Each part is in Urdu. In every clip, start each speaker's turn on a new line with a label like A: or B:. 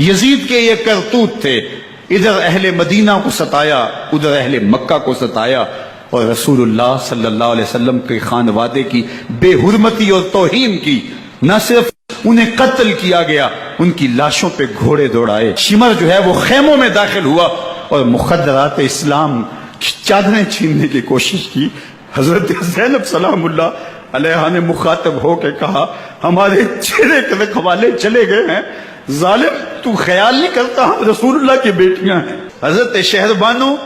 A: یزید کے یہ کرتوت تھے۔ ادھر اہل مدینہ کو ستایا، ادھر اہل مکہ کو ستایا اور رسول اللہ صلی اللہ علیہ وسلم کے خانوادے کی بے حرمتی اور توہین کی۔ نہ صرف انہیں قتل کیا گیا، ان کی لاشوں پہ گھوڑے دوڑائے۔ شمر جو ہے وہ خیموں میں داخل ہوا اور مخدرات اسلام کی چادریں چھیننے کی کوشش کی۔ حضرت زینب سلام اللہ علیہ نے مخاطب ہو کے کہا، ہمارے چہرے کے رکھوالے چلے گئے ہیں۔ ظالم تو خیال نہیں کرتا ہم رسول اللہ کی بیٹیاں ہیں۔ حضرت شہربانو،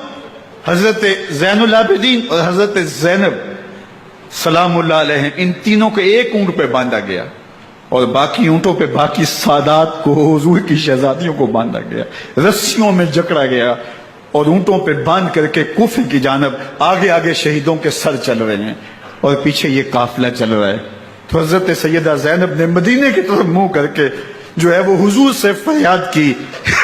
A: حضرت زین العابدین اور حضرت زینب، سلام اللہ علیہ، ان تینوں کو ایک اونٹ پہ باندھا گیا۔ اور باقی اونٹوں پہ باقی سادات کو، حضور کی شہزادیوں کو باندھا گیا۔ رسیوں میں جکڑا گیا۔ اور اونٹوں پہ باندھ کر کے کوفے کی جانب آگے آگے شہیدوں کے سر چل رہے ہیں۔ اور پیچھے یہ قافلہ چل رہا ہے۔ تو حضرت سیدہ زینب نے مدینے کی طرف منہ کر کے جو ہے وہ حضور سے فریاد کی۔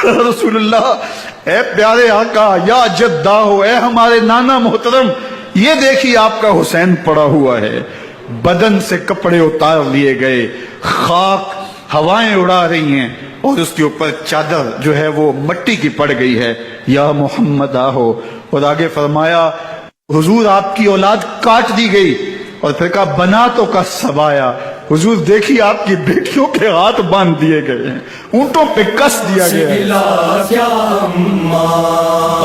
A: رسول اللہ، اے پیارے آقا، یا جدہ ہو اے ہمارے نانا محترم، یہ دیکھیے آپ کا حسین پڑا ہوا ہے۔ بدن سے کپڑے اتار لیے گئے، خاک، ہوائیں اڑا رہی ہیں، اور اس کے اوپر چادر جو ہے وہ مٹی کی پڑ گئی ہے۔ یا محمد آہو اور آگے فرمایا، حضور آپ کی اولاد کاٹ دی گئی، اور پھر کہا، بنا تو کا سبایا حضور دیکھیے آپ کی بیٹیوں کے ہاتھ باندھ دیے گئے ہیں، اونٹوں پہ کس دیا گیا ہے؟
B: کیا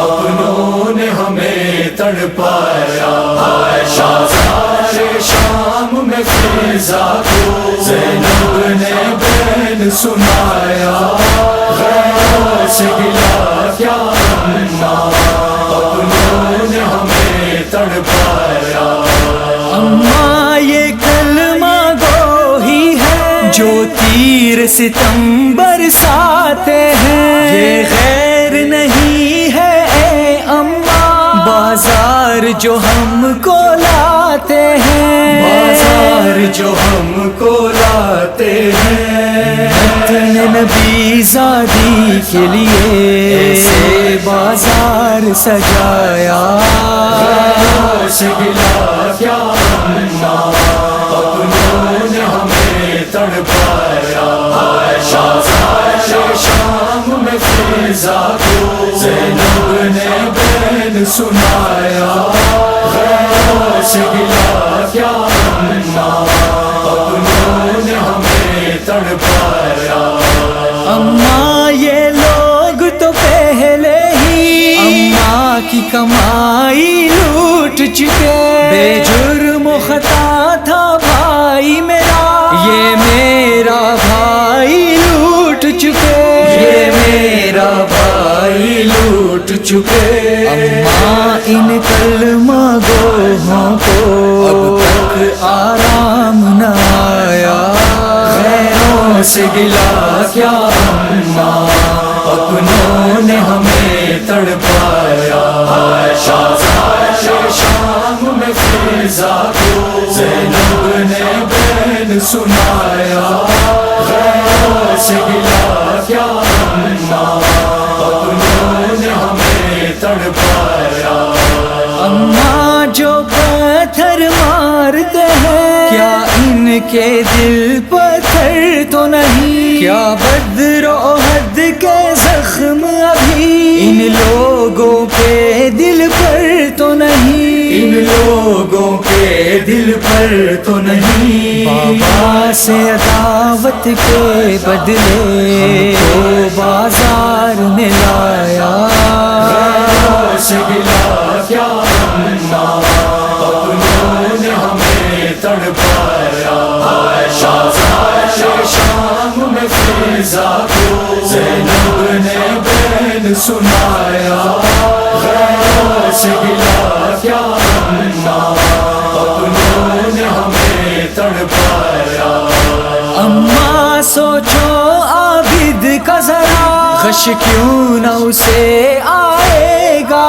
B: اپنوں نے ہمیں تڑ پایا سارے شام میں فیضا کو زینب نے بین سنایا۔ غیر سگلا کیا
C: جو تیر ستم برساتے ہیں۔ یہ غیر نہیں ہے اے اماں بازار جو ہم کو لاتے ہیں۔
B: بازار جو ہم کو لاتے ہیں۔
C: وطن نبی زادی کے لیے سے بازار سجایا۔
B: کیا سنایا غیر سگلا کیا اماں اپنوں نے ہمیں تڑ پایا
C: اماں یہ لوگ تو پہلے ہی اماں کی کمائی لوٹ چکے۔ بے جرم و خطا تھا بھائی میرا۔ یہ میرا بھائی لوٹ چکے۔ لوٹ چکے اماں ان کلمہ گوہوں کو اب تک آرام نہ آیا
B: غیروں سے گلا کیا اماں اپنوں نے ہمیں تڑ پایا شام میں فیضا کو زینب نے بین سنایا غیروں سے گلا کیا
C: کے دل پتھر تو نہیں۔ کیا بدر و حد کے زخم ابھی؟ ان لوگوں کے دل پر تو نہیں۔
B: ان لوگوں کے دل پر تو نہیں۔
C: بابا سے عداوت کے بدلے کو بازار میں لایا۔
B: سے گلا کیا سنایا غیروں سے گلا کیا اماں اپنوں نے ہمیں تڑ پایا
C: اماں سوچو عابد کا ذرا خش کیوں نہ اسے آئے گا؟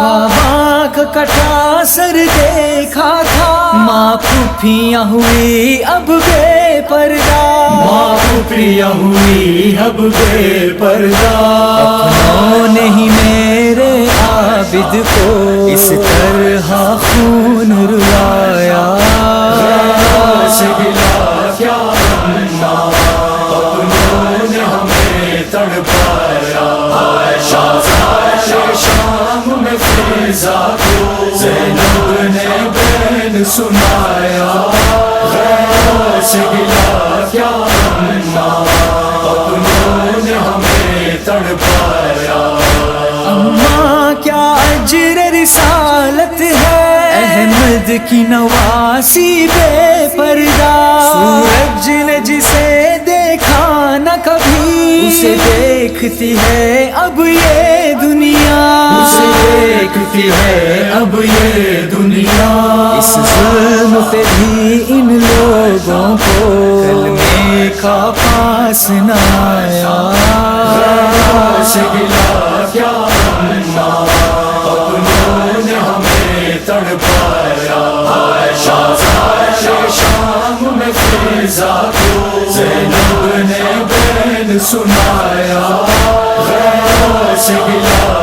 C: بابا کا کٹا سر دیکھا تھا، ماں پھوپھیاں ہوئی اب بے پردہ۔
B: ماں پریا ہوئی اب بے پردہ۔
C: ہی میرے عابد کو اس طرح خون
B: تڑ شام میں فیضا کو زینب نے بین سنایا۔ غیروں سے گلا کیا ہمیں تڑپایا
C: کیا اجر رسالت ہے؟ احمد کی نواسی بے پردہ۔ سورج نے جسے دیکھا نہ کبھی اسے دیکھتی ہے اب یہ دنیا۔
B: اسے دیکھتی ہے اب یہ دنیا۔
C: اس ظلم پہ بھی ان کلمے کا پاس نہ آیا۔
B: سے گلا کیا بننا نے ہمیں تڑپایا شام میں فیضا کو زینب نے بین سنایا۔ سے گلا